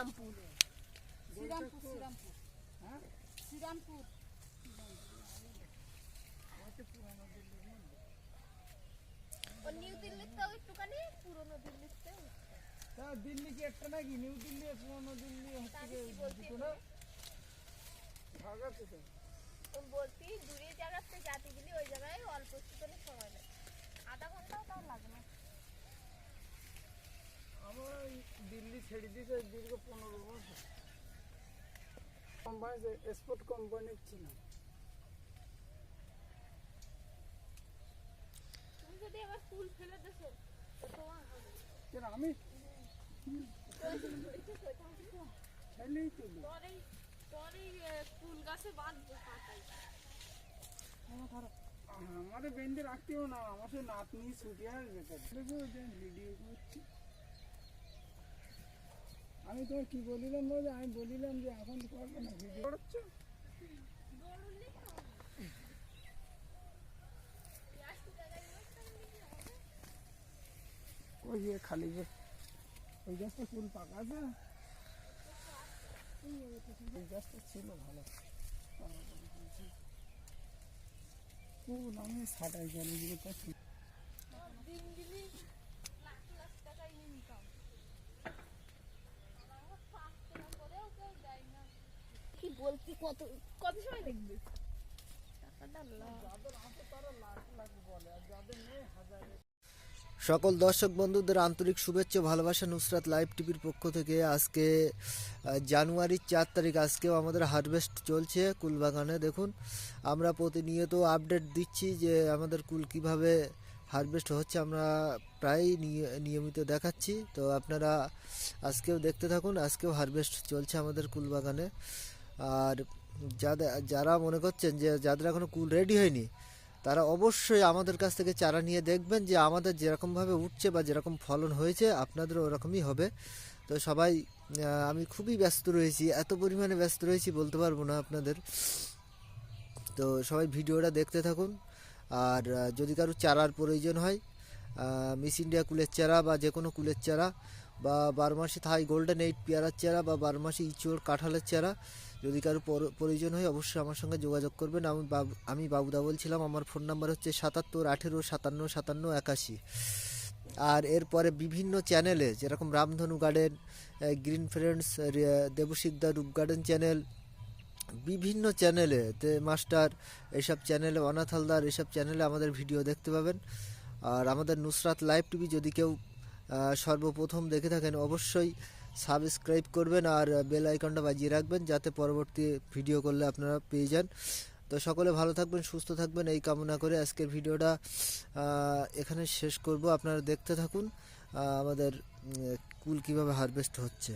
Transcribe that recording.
শ্রীরামপুর। শ্রীরামপুর শ্রীরামপুর। হ্যাঁ? শ্রীরামপুর। নিউ দিল্লিতেও একটুখানি পুরনো দিল্লিতেও দিল্লি কি একটা নাকি? নিউ দিল্লি আর পুরানো দিল্লি হচ্ছে না? ভাগ আছে তো। বলতি দূরে জায়গাতে জাতি গেলে ওই জায়গায় অল্প একটুখানি সময় লাগে আধা ঘন্টাও তাও লাগে না আমার ওই দিল্লি ছেড়ে দিয়েছে দীর্ঘ পনেরো বছর। কোম্পানি এক্সপোর্ট কোম্পানির ছিলাম। তুমি যদি এবার ফুল ফেলে দেছো তো তোমার হবে। কেন আমি? ছেলেই তো দিই। তোর এই তোর এই আহ, ফুল গাছে বাঁধবো পাতায়। আমারে বেঁধে রাখতেও না আমার সে নাতনি ছুটি আসবে। তো দেখো যে ভিডিও করছি। আমি তোমার কি বলিলাম বলে? আমি বলিলাম যে এখন করবে না ভিডিও করছ? ওই যে খালি যে, ওই গাছটা ফুল পাকা আছে? ওই গাছটা ছিল ভালো। ফুল আমি ছাটাই করে দিলে তো ঠিক। দিন দিলি লাখ লাখ টাকা ইনকাম কি বলতি কত কত সময় দেখবি টাকাটা লাখ যাদের আছে তারা লাখ লাখ বলে আর যাদের নেই হাজারে সকল দর্শক বন্ধুদের আন্তরিক শুভেচ্ছা ভালোবাসা নুসরাত লাইভ টিভির পক্ষ থেকে। আজকে জানুয়ারির চার তারিখ, আজকেও আমাদের হারভেস্ট চলছে কুলবাগানে, দেখুন। আমরা প্রতিনিয়ত আপডেট দিচ্ছি যে আমাদের কুল কীভাবে হারভেস্ট হচ্ছে, আমরা প্রায়ই নিয়- নিয়মিত দেখাচ্ছি। তো আপনারা আজকেও দেখতে থাকুন, আজকেও হারভেস্ট চলছে আমাদের কুলবাগানে। আর যাদের যারা মনে করছেন যে যাদের এখনও কুল রেডি হয়নি, তারা অবশ্যই আমাদের কাছ থেকে চারা নিয়ে দেখবেন যে আমাদের যেরকমভাবে উঠছে বা যেরকম ফলন হয়েছে, আপনাদেরও ওরকমই হবে। তো সবাই আমি খুবই ব্যস্ত রয়েছি, এত পরিমাণে ব্যস্ত রয়েছি বলতে পারব না আপনাদের। তো সবাই ভিডিওটা দেখতে থাকুন। আর যদি কারও চারার প্রয়োজন হয় মিস ইন্ডিয়া কুলের চারা বা যে কোনো কুলের চারা বা বারমাসি থাই গোল্ডেন এইট পেয়ারার চারা বা বারমাসি ইচোর কাঁঠালের চারা যদি কারও পর- প্রয়োজন হয় অবশ্যই আমার সঙ্গে যোগাযোগ করবেন। আমি আমি বাবুদা বলছিলাম, আমার ফোন নাম্বার হচ্ছে সাতাত্তর আঠেরো সাতান্ন সাতান্ন একাশি। আর এরপরে বিভিন্ন চ্যানেলে, যেরকম রামধনু গার্ডেন গ্রিন ফ্রেন্ডস দেবশিকদা রূপ গার্ডেন চ্যানেল, বিভিন্ন চ্যানেলে, তে মাস্টার, এসব চ্যানেলে, অনাথ হালদার, এসব চ্যানেলে আমাদের ভিডিও দেখতে পাবেন। আর আমাদের নুসরাত লাইভ টিভি যদি কেউ সর্বপ্রথম দেখে থাকেন, অবশ্যই সাবস্ক্রাইব করবেন আর বেল আইকনটা বাজিয়ে রাখবেন যাতে পরবর্তী ভিডিও করলে আপনারা পেয়ে যান। তো সকলে ভালো থাকবেন, সুস্থ থাকবেন, এই কামনা করে আজকের ভিডিওটা এখানে শেষ করব। আপনারা দেখতে থাকুন আমাদের কুল কীভাবে হারভেস্ট হচ্ছে।